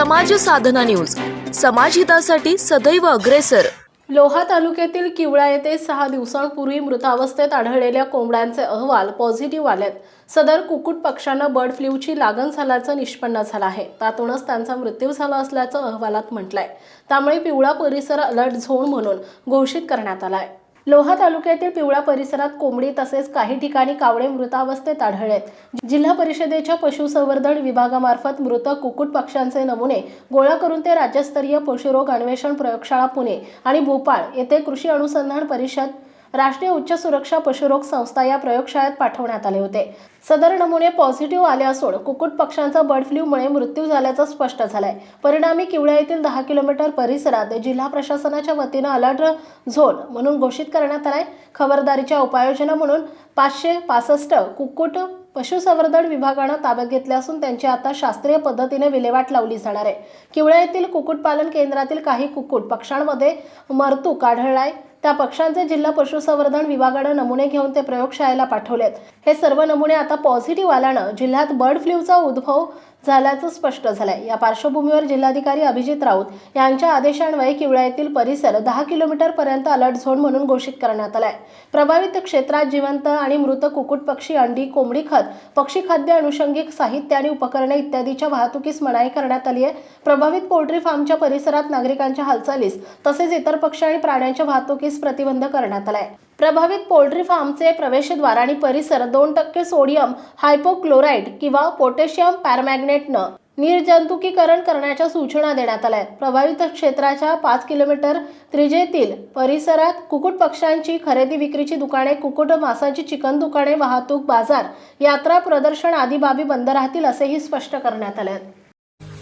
समाज साधना न्यूज. समाजहितासाठी सदैव अग्रेसर. लोहा तालुक्यातील किवळा येथे सहा दिवसांपूर्वी मृतावस्थेत आढळलेल्या कोंबड्यांचे अहवाल पॉझिटिव्ह आलेत. सदर कुक्कुट पक्षानं बर्ड फ्ल्यूची लागण झाल्याचं निष्पन्न झालं आहे. त्यातूनच त्यांचा मृत्यू झाला असल्याचं अहवालात म्हटलंय. त्यामुळे पिवळा परिसर अलर्ट झोन म्हणून घोषित करण्यात आलाय. लोहा तालुक्यातील पिवळा परिसरात कोंबडी तसेच काही ठिकाणी कावळे मृतावस्थेत आढळलेत. जिल्हा परिषदेच्या पशुसंवर्धन विभागामार्फत मृत कुक्कुट पक्ष्यांचे नमुने गोळा करून ते राज्यस्तरीय पशुरोग अन्वेषण प्रयोगशाळा पुणे आणि भोपाळ येथे कृषी अनुसंधान परिषद राष्ट्रीय उच्च सुरक्षा पशुरोग संस्था या प्रयोगशाळेत पाठवण्यात आले होते. सदर नमुने पॉझिटिव्ह आले असून कुक्कुट पक्ष्यांचा बर्ड फ्ल्यूमुळे मृत्यू झाल्याचं स्पष्ट झालंय. परिणामी किवळ्या येथील दहा किलोमीटर परिसरात जिल्हा प्रशासनाच्या वतीनं अलर्ट झोन म्हणून घोषित करण्यात आलाय. खबरदारीच्या उपाययोजना म्हणून पाचशे पासष्ट कुक्कुट पशुसंवर्धन विभागानं ताब्यात घेतले असून त्यांची आता शास्त्रीय पद्धतीने विल्हेवाट लावली जाणार आहे. किवळ्या येथील कुक्कुटपालन केंद्रातील काही कुक्कुट पक्ष्यांमध्ये मरतूक आढळलाय त्या पक्ष्यांचे जिल्हा पशुसंवर्धन विभागानं नमुने घेऊन ते प्रयोगशाळेला पाठवलेत. हे सर्व नमुने आता पॉझिटिव्ह आल्यानं जिल्ह्यात बर्ड फ्ल्यूचा उद्भव झाल्याचं स्पष्ट झालंय. या पार्श्वभूमीवर जिल्हाधिकारी अभिजित राऊत यांच्या आदेशान्वये किवळा येथील परिसर दहा किलोमीटर पर्यंत अलर्ट झोन म्हणून घोषित करण्यात आलाय. प्रभावित क्षेत्रात जिवंत आणि मृत कुक्कुट पक्षी अंडी कोंबडी खत पक्षी खाद्य अनुषंगिक साहित्य आणि उपकरणे इत्यादीच्या वाहतुकीस मनाई करण्यात आली आहे प्रभावित पोल्ट्री फार्मच्या परिसरात नागरिकांच्या हालचालीस तसेच इतर पक्षी आणि प्राण्यांच्या वाहतुकीस प्रतिबंध करण्यात आलाय. प्रभावित पोल्ट्री फार्मचे प्रवेशद्वार आणि परिसर दोन टक्के सोडियम हायपोक्लोराईड किंवा पोटॅशियम पॅरमॅग्नेटनं निर्जंतुकीकरण करण्याच्या सूचना देण्यात आल्या आहेत. प्रभावित क्षेत्राच्या पाच किलोमीटर त्रिजेतील परिसरात कुक्कुट पक्ष्यांची खरेदी विक्रीची दुकाने कुक्कुट मांसाची चिकन दुकाने वाहतूक बाजार यात्रा प्रदर्शन आदी बाबी बंद राहतील असेही स्पष्ट करण्यात आले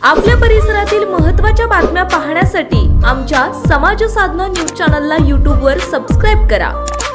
आपल्या परिसरातील महत्त्वाच्या बातम्या पाहण्यासाठी आमच्या समाज साधना न्यूज चॅनलला यूट्यूबवर सबस्क्राईब करा.